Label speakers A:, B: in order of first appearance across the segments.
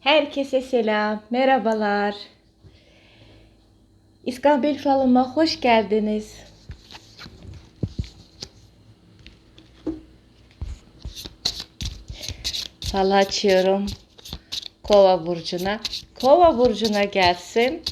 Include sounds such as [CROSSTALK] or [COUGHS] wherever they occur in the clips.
A: Herkese selam, merhabalar. İskambil falıma hoş geldiniz. Fal açıyorum. Kova burcuna. Kova burcuna gelsin.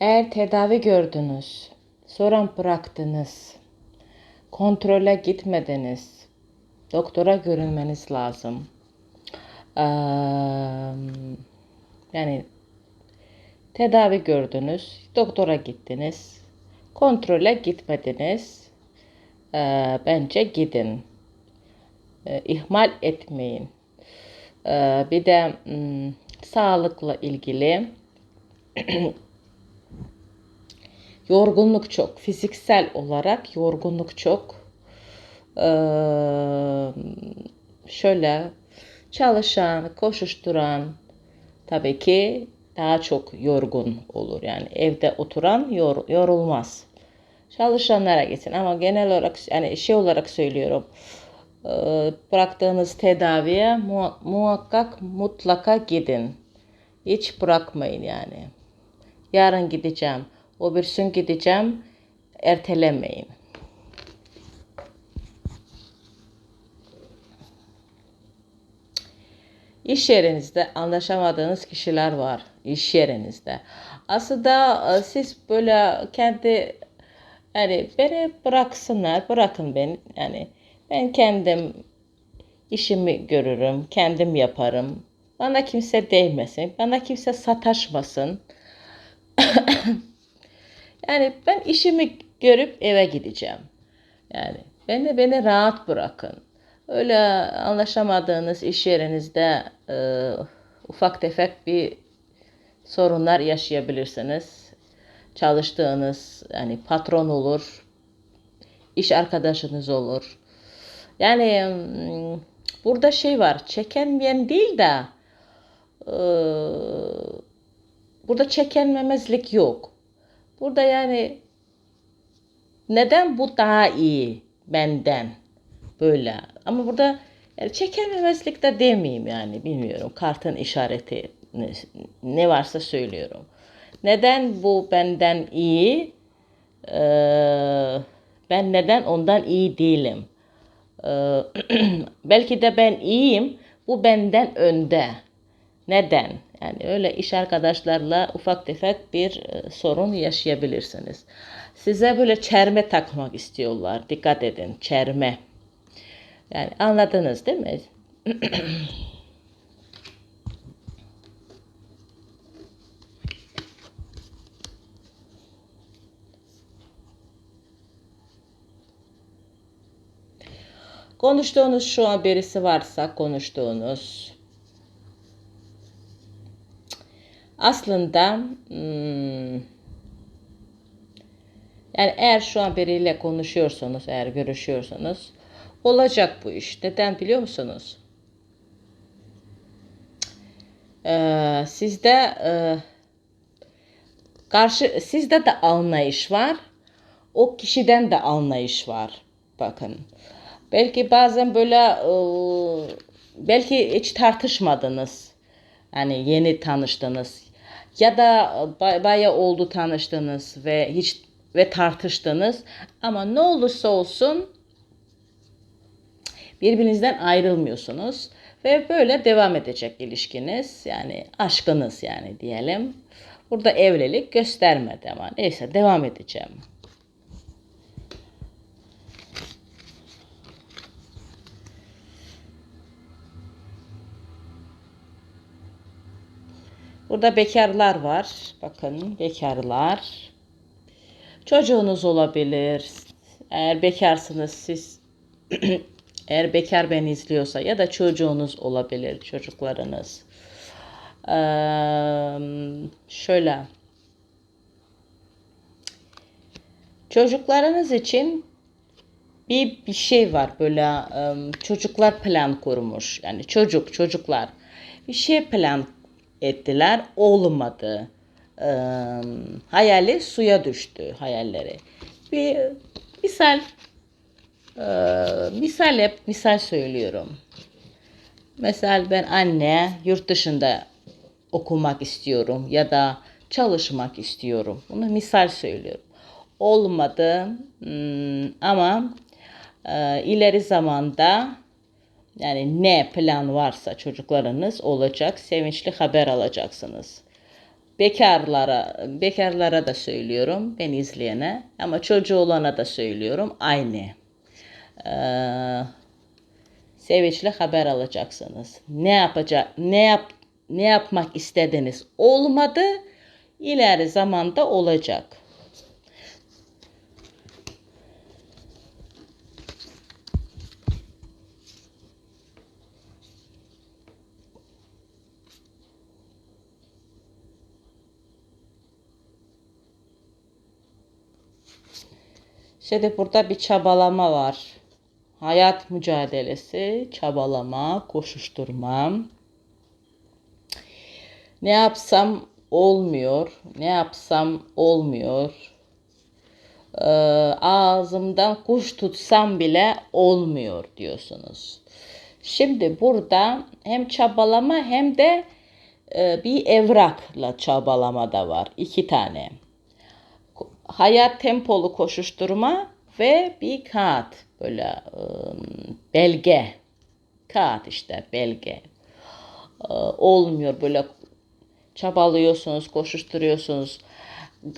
A: Eğer tedavi gördünüz, sonra bıraktınız, kontrole gitmediniz, doktora görünmeniz lazım. Eee, yani tedavi gördünüz, doktora gittiniz, kontrole gitmediniz. Eee, bence gidin. Eee, ihmal etmeyin. Eee, bir de hmm, sağlıkla ilgili [CLEARS THROAT] yorgunluk çok. Fiziksel olarak yorgunluk çok. Ee, şöyle çalışan, koşuşturan tabii ki daha çok yorgun olur. Yani evde oturan yor, yorulmaz. Çalışanlara gitsin ama genel olarak yani şey olarak söylüyorum. Ee, bıraktığınız tedaviye mu- muhakkak mutlaka gidin. Hiç bırakmayın yani. Yarın gideceğim. O bir gün gideceğim. Ertelemeyin. İş yerinizde anlaşamadığınız kişiler var. İş yerinizde. Aslında e, siz böyle kendi yani beni bıraksınlar, bırakın beni. Yani ben kendim işimi görürüm, kendim yaparım. Bana kimse değmesin, bana kimse sataşmasın. [COUGHS] Yani ben işimi görüp eve gideceğim. Yani beni beni rahat bırakın. Öyle anlaşamadığınız iş yerinizde e, ufak tefek bir sorunlar yaşayabilirsiniz. Çalıştığınız yani patron olur, iş arkadaşınız olur. Yani hmm, burada şey var, çekenmeyen değil de e, burada çekenmemezlik yok. Burada yani neden bu daha iyi benden böyle ama burada yani çekememezlik de demeyeyim yani bilmiyorum kartın işareti ne, ne varsa söylüyorum. Neden bu benden iyi? Ee, ben neden ondan iyi değilim? Ee, [CLEARS THROAT] belki de ben iyiyim. Bu benden önde. Neden? Yani öyle iş arkadaşlarla ufak tefek bir e, sorun yaşayabilirsiniz. Size böyle çerme takmak istiyorlar. Dikkat edin çerme. Yani anladınız değil mi? [CLEARS THROAT] Konuştuğunuz şu an birisi varsa konuştuğunuz aslında hmm, yani eğer şu an biriyle konuşuyorsanız, eğer görüşüyorsanız olacak bu iş. Neden biliyor musunuz? Ee, sizde e, karşı sizde de anlayış var. O kişiden de anlayış var. Bakın. Belki bazen böyle e, belki hiç tartışmadınız. Yani yeni tanıştınız. Ya da ba- bayağı oldu tanıştınız ve hiç ve tartıştınız. Ama ne olursa olsun birbirinizden ayrılmıyorsunuz ve böyle devam edecek ilişkiniz yani aşkınız yani diyelim. Burada evlilik göstermedi ama neyse devam edeceğim. Burada bekarlar var. Bakın bekarlar. Çocuğunuz olabilir. Eğer bekarsınız siz [CLEARS THROAT] eğer bekar beni izliyorsa ya da çocuğunuz olabilir, çocuklarınız. Ee, şöyle. Çocuklarınız için bir bir şey var böyle çocuklar plan kurmuş. Yani çocuk çocuklar bir şey plan ettiler olmadı. Em, hayali suya düştü hayalleri. Bir misal e, misal hep misal söylüyorum. Mesela ben anne yurt dışında okumak istiyorum ya da çalışmak istiyorum. Bunu misal söylüyorum. Olmadı hmm, ama e, ileri zamanda yani ne plan varsa çocuklarınız olacak. Sevinçli haber alacaksınız. Bekarlara, bekarlara da söylüyorum, ben izleyene ama çocuğu olana da söylüyorum aynı. Ee, sevinçli haber alacaksınız. Ne yapacak, ne yap, ne yapmak istediniz olmadı, ileri zamanda olacak. Şimdi burada bir çabalama var. Hayat mücadelesi, çabalama, koşuşturma. Ne yapsam olmuyor, ne yapsam olmuyor. Ee, ağzımdan kuş tutsam bile olmuyor diyorsunuz. Şimdi burada hem çabalama hem de e, bir evrakla çabalama da var. İki tane hayat tempolu koşuşturma ve bir kağıt. Böyle ıı, belge. Kağıt işte belge. Ee, olmuyor böyle. Çabalıyorsunuz koşuşturuyorsunuz.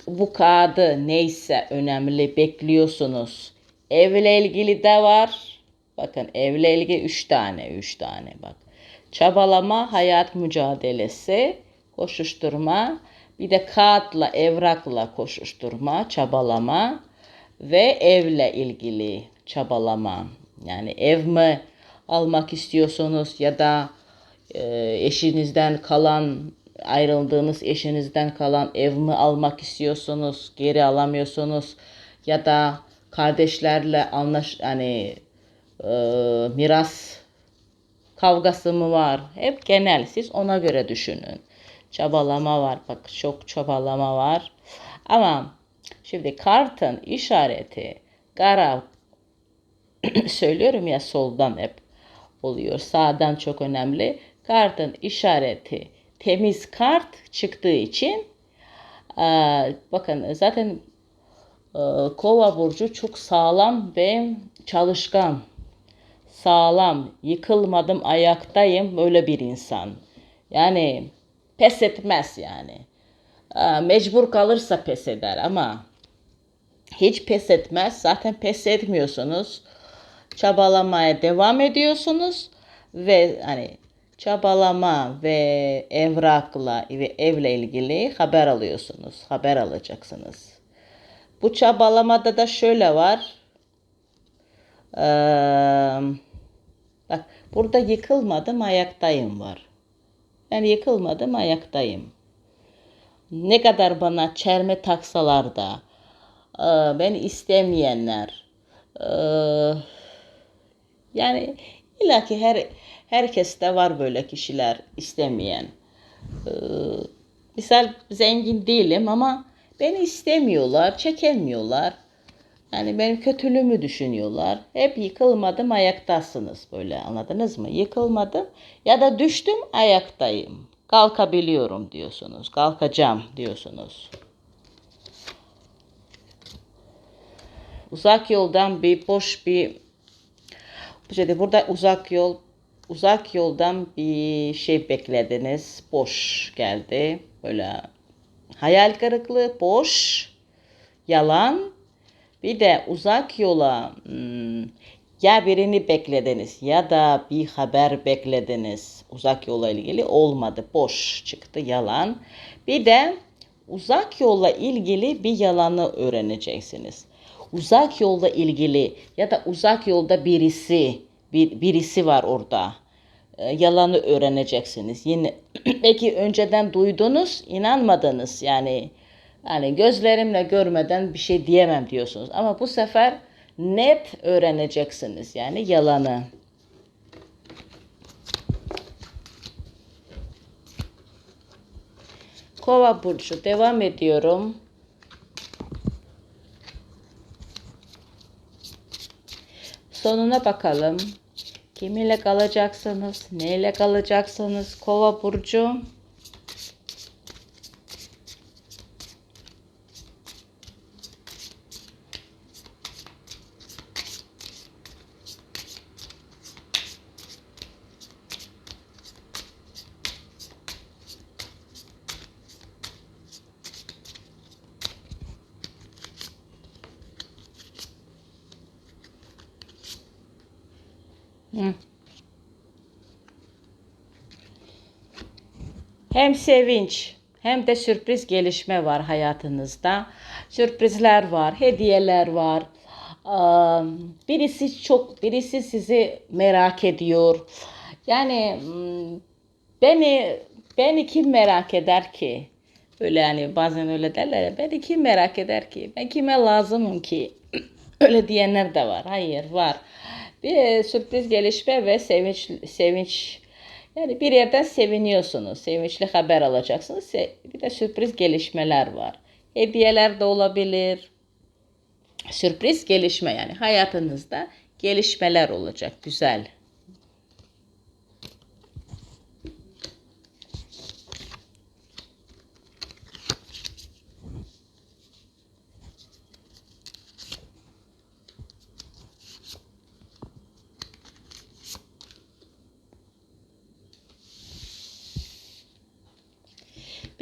A: Bu kağıdı neyse önemli bekliyorsunuz. Evle ilgili de var. Bakın evle ilgili üç tane üç tane bak. Çabalama hayat mücadelesi koşuşturma bir de kağıtla, evrakla koşuşturma, çabalama ve evle ilgili çabalama. Yani ev mi almak istiyorsunuz ya da e, eşinizden kalan, ayrıldığınız eşinizden kalan ev mi almak istiyorsunuz, geri alamıyorsunuz ya da kardeşlerle anlaş, hani e, miras kavgası mı var? Hep genel. Siz ona göre düşünün çabalama var. Bak çok çabalama var. Ama şimdi kartın işareti kara [CLEARS THROAT] söylüyorum ya soldan hep oluyor. Sağdan çok önemli. Kartın işareti temiz kart çıktığı için bakın zaten kova burcu çok sağlam ve çalışkan. Sağlam, yıkılmadım, ayaktayım böyle bir insan. Yani pes etmez yani. Mecbur kalırsa pes eder ama hiç pes etmez. Zaten pes etmiyorsunuz. Çabalamaya devam ediyorsunuz ve hani çabalama ve evrakla ve evle ilgili haber alıyorsunuz. Haber alacaksınız. Bu çabalamada da şöyle var. Ee, bak burada yıkılmadım ayaktayım var. Ben yıkılmadım ayaktayım. Ne kadar bana çerme taksalar da e, beni istemeyenler e, yani illaki her herkeste var böyle kişiler istemeyen. E, misal zengin değilim ama beni istemiyorlar, çekemiyorlar. Yani benim kötülüğümü düşünüyorlar. Hep yıkılmadım ayaktasınız böyle anladınız mı? Yıkılmadım ya da düştüm ayaktayım. Kalkabiliyorum diyorsunuz. Kalkacağım diyorsunuz. Uzak yoldan bir boş bir işte burada uzak yol uzak yoldan bir şey beklediniz. Boş geldi. Böyle hayal kırıklığı, boş, yalan. Bir de uzak yola hmm, ya birini beklediniz ya da bir haber beklediniz. Uzak yola ilgili olmadı. Boş çıktı yalan. Bir de uzak yolla ilgili bir yalanı öğreneceksiniz. Uzak yolda ilgili ya da uzak yolda birisi bir, birisi var orada. E, yalanı öğreneceksiniz. Yine [CLEARS THROAT] belki önceden duydunuz, inanmadınız. Yani yani gözlerimle görmeden bir şey diyemem diyorsunuz. Ama bu sefer net öğreneceksiniz. Yani yalanı. Kova burcu devam ediyorum. Sonuna bakalım. Kiminle kalacaksınız? Neyle kalacaksınız? Kova burcu. Hem sevinç hem de sürpriz gelişme var hayatınızda. Sürprizler var, hediyeler var. Birisi çok, birisi sizi merak ediyor. Yani beni beni kim merak eder ki? Öyle yani bazen öyle derler. Beni kim merak eder ki? Ben kime lazımım ki? [CLEARS THROAT] Öyle diyenler de var. Hayır var. Bir sürpriz gelişme ve sevinç sevinç yani bir yerden seviniyorsunuz. Sevinçli haber alacaksınız. Bir de sürpriz gelişmeler var. Hediyeler de olabilir. Sürpriz gelişme yani hayatınızda gelişmeler olacak. Güzel.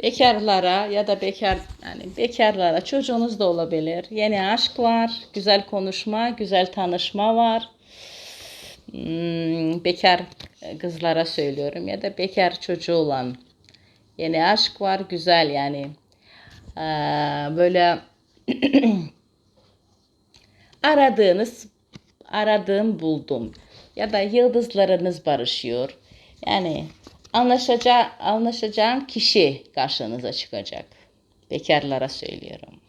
A: Bekarlara ya da bekar yani bekarlara çocuğunuz da olabilir. Yeni aşk var, güzel konuşma, güzel tanışma var. Hmm, bekar kızlara söylüyorum ya da bekar çocuğu olan yeni aşk var, güzel yani. Ee, böyle [CLEARS THROAT] aradığınız aradığım buldum ya da yıldızlarınız barışıyor. Yani anlaşacağı anlaşacağın kişi karşınıza çıkacak. Bekarlara söylüyorum.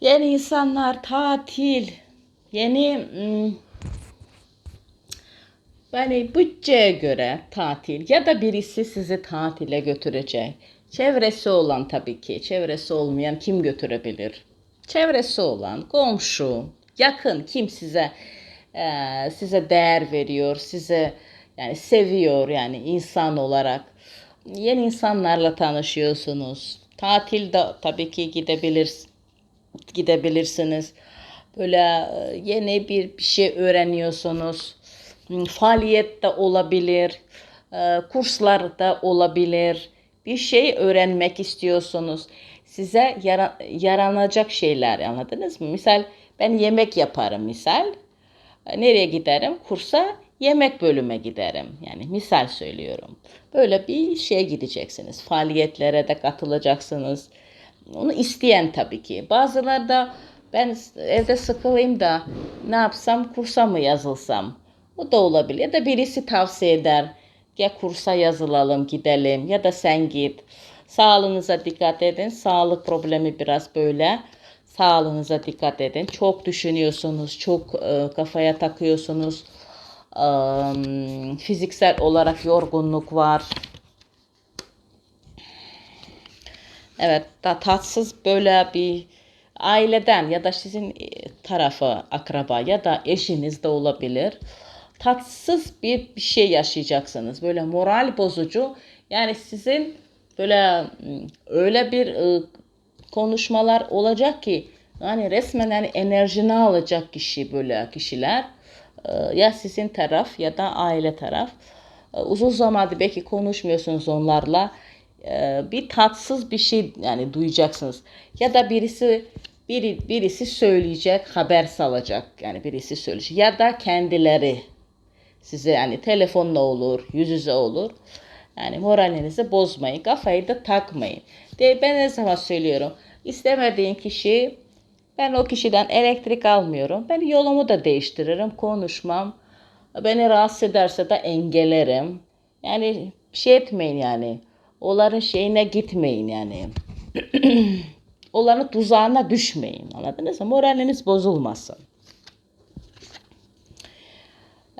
A: Yeni insanlar, tatil, yeni hmm, yani bütçeye göre tatil ya da birisi sizi tatile götürecek. Çevresi olan tabii ki. Çevresi olmayan kim götürebilir? Çevresi olan komşu, yakın kim size eee, size değer veriyor, size yani seviyor yani insan olarak. Yeni insanlarla tanışıyorsunuz. Tatilde tabii ki gidebilir, gidebilirsiniz. Böyle e, yeni bir, bir şey öğreniyorsunuz. Hmm, Faaliyet de olabilir, e, kurslar da olabilir. Bir şey öğrenmek istiyorsunuz. Size yara- yaranacak şeyler anladınız mı? Misal Ben yemek yaparım misal. E, Nereye giderim? Kursa yemek bölüme giderim. Yani misal söylüyorum. Böyle bir şeye gideceksiniz. Faaliyetlere de katılacaksınız. Onu isteyen tabii ki. Bazıları da ben evde sıkılayım da ne yapsam kursa mı yazılsam? O da olabilir. Ya da birisi tavsiye eder. Ya kursa yazılalım gidelim ya da sen git. Sağlığınıza dikkat edin. Sağlık problemi biraz böyle. Sağlığınıza dikkat edin. Çok düşünüyorsunuz, çok e, kafaya takıyorsunuz. E, fiziksel olarak yorgunluk var. Evet, da tatsız böyle bir aileden ya da sizin e, tarafı akraba ya da eşiniz de olabilir. Tatsız bir, bir şey yaşayacaksınız. Böyle moral bozucu. Yani sizin böyle öyle bir e, konuşmalar olacak ki yani resmen yani enerjini alacak kişi böyle kişiler. Ya sizin taraf ya da aile taraf. Uzun zamandır belki konuşmuyorsunuz onlarla. E, Bir tatsız bir şey yani duyacaksınız. Ya da birisi biri, birisi söyleyecek, haber salacak. Yani birisi söyleyecek. Ya da kendileri size yani telefonla olur, yüz yüze olur. Yani moralinizi bozmayın, kafayı da takmayın. De ben ne zaman söylüyorum. İstemediğin kişi ben o kişiden elektrik almıyorum. Ben yolumu da değiştiririm, konuşmam. Beni rahatsız ederse de engellerim. Yani şey etmeyin yani. Onların şeyine gitmeyin yani. [CLEARS THROAT] Onların tuzağına düşmeyin. Anladınız mı? Moraliniz bozulmasın.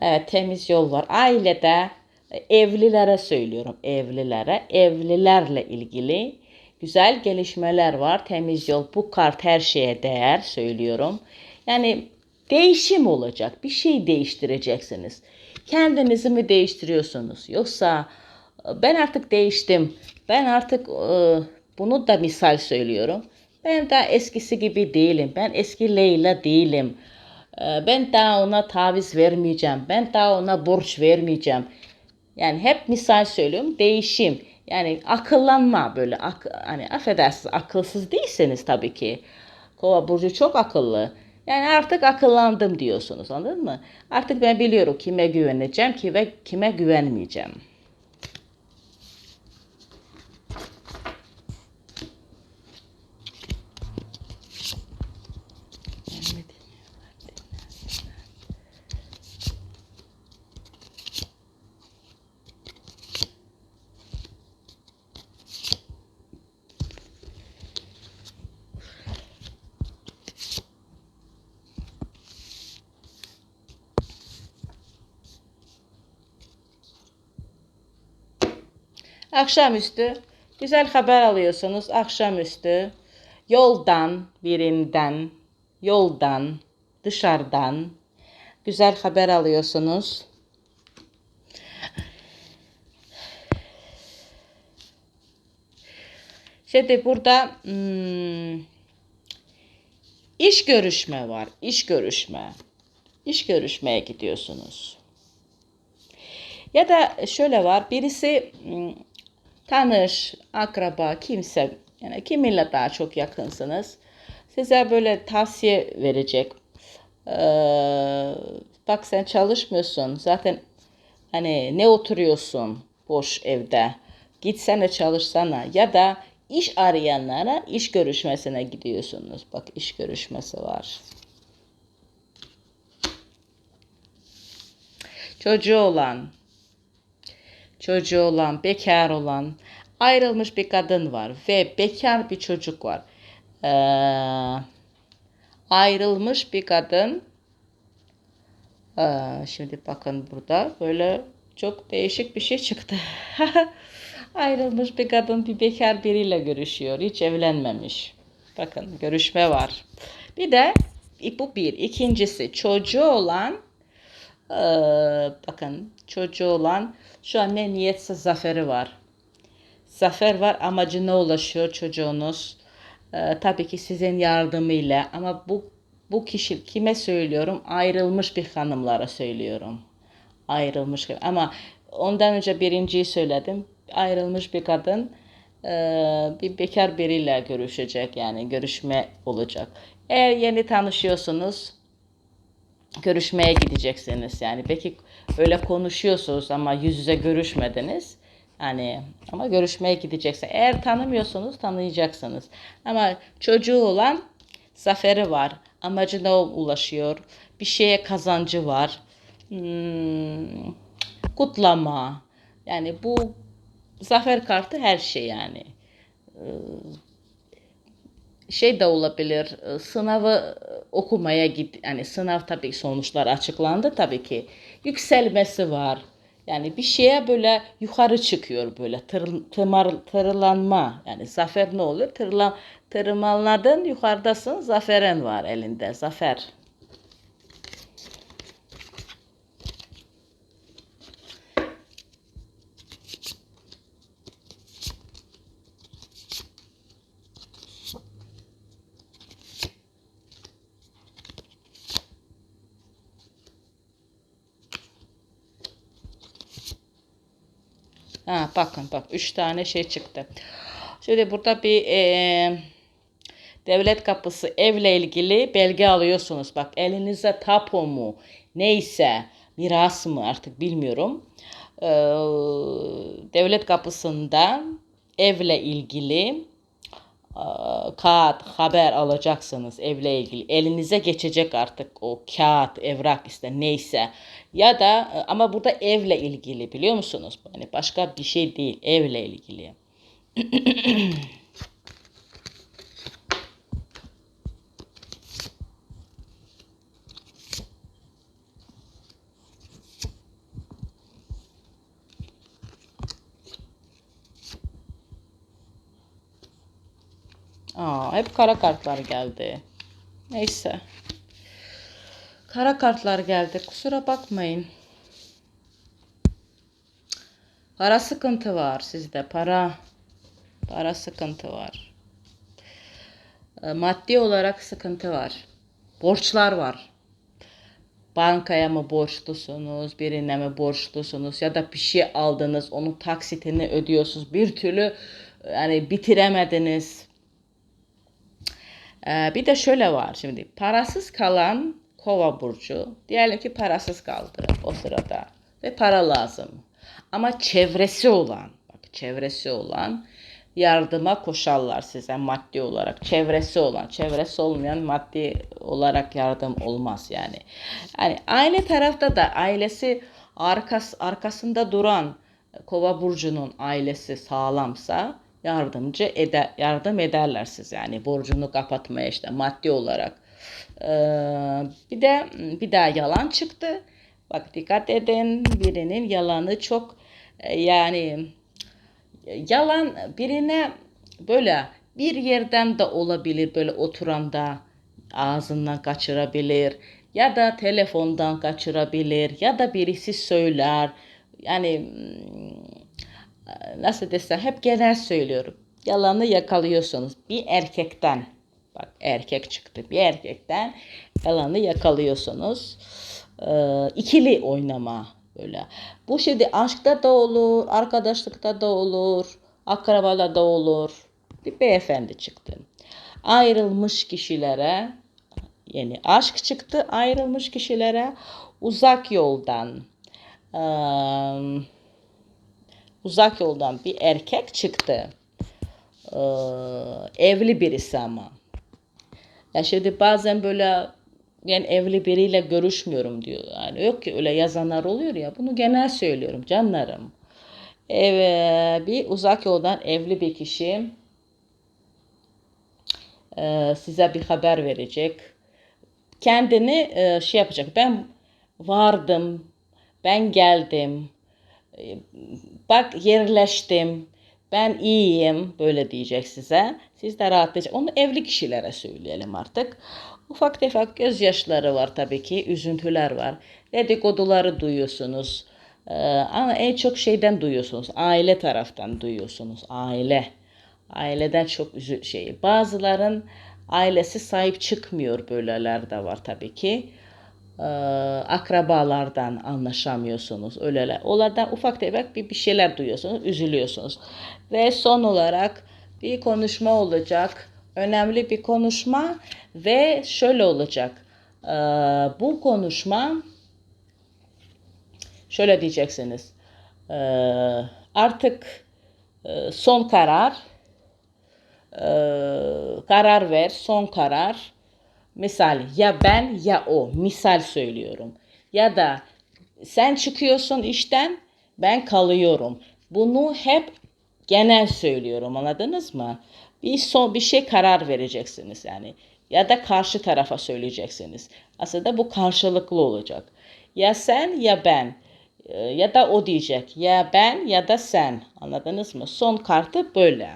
A: Evet, temiz yol var. Ailede e, evlilere söylüyorum. Evlilere, evlilerle ilgili güzel gelişmeler var. Temiz yol, bu kart her şeye değer söylüyorum. Yani değişim olacak. Bir şey değiştireceksiniz. Kendinizi mi değiştiriyorsunuz? Yoksa ben artık değiştim. Ben artık e, bunu da misal söylüyorum. Ben daha eskisi gibi değilim. Ben eski Leyla değilim. Ee, Ben daha ona taviz vermeyeceğim. Ben daha ona borç vermeyeceğim. Yani hep misal söylüyorum. Değişim. Yani akıllanma böyle. Ak hani affedersiniz akılsız değilseniz tabii ki. Kova burcu çok akıllı. Yani artık akıllandım diyorsunuz anladın mı? Artık ben biliyorum kime güveneceğim ki ve kime güvenmeyeceğim. Akşamüstü güzel haber alıyorsunuz. Akşamüstü yoldan, birinden, yoldan, dışarıdan güzel haber alıyorsunuz. Şimdi burada hmm, iş görüşme var. İş görüşme. İş görüşmeye gidiyorsunuz. Ya da şöyle var. Birisi hmm, tanış, akraba, kimse yani kiminle daha çok yakınsınız. Size böyle tavsiye verecek. Ee, bak sen çalışmıyorsun. Zaten hani ne oturuyorsun boş evde. Gitsene çalışsana. Ya da iş arayanlara iş görüşmesine gidiyorsunuz. Bak iş görüşmesi var. Çocuğu olan, çocuğu olan, bekar olan, ayrılmış bir kadın var ve bekar bir çocuk var. Ee, ayrılmış bir kadın. Ee, şimdi bakın burada böyle çok değişik bir şey çıktı. [LAUGHS] ayrılmış bir kadın bir bekar biriyle görüşüyor. Hiç evlenmemiş. Bakın görüşme var. Bir de bu bir. İkincisi çocuğu olan ee, bakın çocuğu olan şu an ne niyetse zaferi var. Zafer var amacına ulaşıyor çocuğunuz. Ee, tabii ki sizin yardımıyla ama bu bu kişi kime söylüyorum? Ayrılmış bir hanımlara söylüyorum. Ayrılmış ama ondan önce birinciyi söyledim. Ayrılmış bir kadın Ee, bir bekar biriyle görüşecek yani görüşme olacak. Eğer yeni tanışıyorsunuz görüşmeye gideceksiniz yani belki öyle konuşuyorsunuz ama yüz yüze görüşmediniz. Yani ama görüşmeye gideceksiniz. Eğer tanımıyorsunuz tanıyacaksınız. Ama çocuğu olan zaferi var. Amacına ulaşıyor. Bir şeye kazancı var. Hmm, kutlama. Yani bu zafer kartı her şey yani. Ee, şey de olabilir. e, Sınavı e, okumaya git. Yani sınav tabii sonuçlar açıklandı tabii ki. Yükselmesi var. Yani bir şeye böyle yukarı çıkıyor böyle tır, tımar, tırlanma. Yani zafer ne olur? Tırla, tırmanladın yukarıdasın zaferen var elinde. Zafer. Ha, bakın bak üç tane şey çıktı. Şimdi burada bir e, devlet kapısı evle ilgili belge alıyorsunuz. Bak elinize tapu mu neyse miras mı artık bilmiyorum. E, devlet kapısında evle ilgili kağıt haber alacaksınız evle ilgili. Elinize geçecek artık o kağıt, evrak işte neyse. Ya da ama burada evle ilgili biliyor musunuz? Yani başka bir şey değil, evle ilgili. [CLEARS THROAT] Aa, hep kara kartlar geldi. Neyse. Kara kartlar geldi. Kusura bakmayın. Para sıkıntı var sizde. Para. Para sıkıntı var. E, Maddi olarak sıkıntı var. Borçlar var. Bankaya mı borçlusunuz, birine mi borçlusunuz ya da bir şey aldınız, onun taksitini ödüyorsunuz. Bir türlü yani bitiremediniz. Ee, bir de şöyle var şimdi parasız kalan kova burcu diyelim ki parasız kaldı o sırada ve para lazım. Ama çevresi olan bak çevresi olan yardıma koşarlar size maddi olarak. Çevresi olan, çevresi olmayan maddi olarak yardım olmaz yani. Yani aynı tarafta da ailesi arkas, arkasında duran Kova burcunun ailesi sağlamsa yardımcı eder, yardım ederler siz yani borcunu kapatmaya işte maddi olarak. Ee, bir de bir daha yalan çıktı. Bak dikkat edin birinin yalanı çok e, yani yalan birine böyle bir yerden de olabilir böyle oturanda ağzından kaçırabilir ya da telefondan kaçırabilir ya da birisi söyler yani nasıl desem hep genel söylüyorum. Yalanı yakalıyorsunuz bir erkekten. Bak erkek çıktı. Bir erkekten yalanı yakalıyorsunuz. Ee, ikili oynama böyle. Bu şimdi aşkta da olur, arkadaşlıkta da olur, akrabada da olur. Bir beyefendi çıktı. Ayrılmış kişilere yani aşk çıktı ayrılmış kişilere uzak yoldan ıı, uzak yoldan bir erkek çıktı. Ee, evli birisi ama. Ya şimdi bazen böyle yani evli biriyle görüşmüyorum diyor. Yani yok ki öyle yazanlar oluyor ya. Bunu genel söylüyorum canlarım. Evet, bir uzak yoldan evli bir kişi e, size bir haber verecek. Kendini e, şey yapacak. Ben vardım, ben geldim, bak yerleştim, ben iyiyim böyle diyecek size. Siz de rahatlayacak. Onu evli kişilere söyleyelim artık. Ufak tefek gözyaşları var tabii ki, üzüntüler var. Dedikoduları duyuyorsunuz. Ee, ama en çok şeyden duyuyorsunuz. Aile taraftan duyuyorsunuz. Aile. Aileden çok üzü şey. Bazıların ailesi sahip çıkmıyor böyleler de var tabii ki. E, akrabalardan anlaşamıyorsunuz. Öyleler. Onlardan ufak tefek bir, bir şeyler duyuyorsunuz, üzülüyorsunuz. Ve son olarak bir konuşma olacak. Önemli bir konuşma ve şöyle olacak. E, bu konuşma şöyle diyeceksiniz. E, artık e, son karar e, karar ver, son karar. Misal ya ben ya o. Misal söylüyorum. Ya da sen çıkıyorsun işten, ben kalıyorum. Bunu hep genel söylüyorum. Anladınız mı? Bir son bir şey karar vereceksiniz yani. Ya da karşı tarafa söyleyeceksiniz. Aslında bu karşılıklı olacak. Ya sen ya ben. E, Ya da o diyecek. Ya ben ya da sen. Anladınız mı? Son kartı böyle.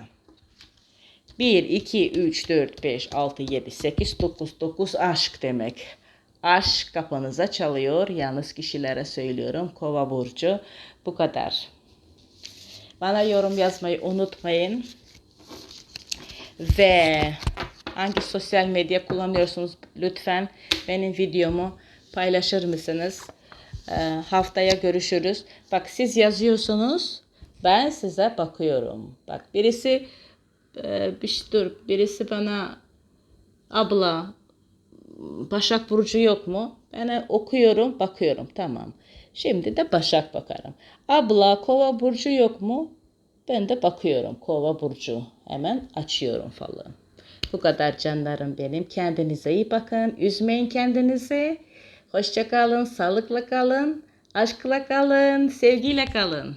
A: 1, 2, 3, 4, 5, 6, 7, 8, 9, 9 aşk demek. Aşk kapınıza çalıyor. Yalnız kişilere söylüyorum. Kova burcu. Bu kadar. Bana yorum yazmayı unutmayın. Ve hangi sosyal medya kullanıyorsunuz lütfen benim videomu paylaşır mısınız? Ee, haftaya görüşürüz. Bak siz yazıyorsunuz. Ben size bakıyorum. Bak birisi e, bir şey- dur birisi bana abla Başak Burcu yok mu? Ben okuyorum, bakıyorum. Tamam. Şimdi de Başak bakarım. Abla Kova Burcu yok mu? Ben de bakıyorum. Kova Burcu. Hemen açıyorum falan. Bu kadar canlarım benim. Kendinize iyi bakın. Üzmeyin kendinizi. Hoşça kalın. Sağlıkla kalın. Aşkla kalın. Sevgiyle kalın.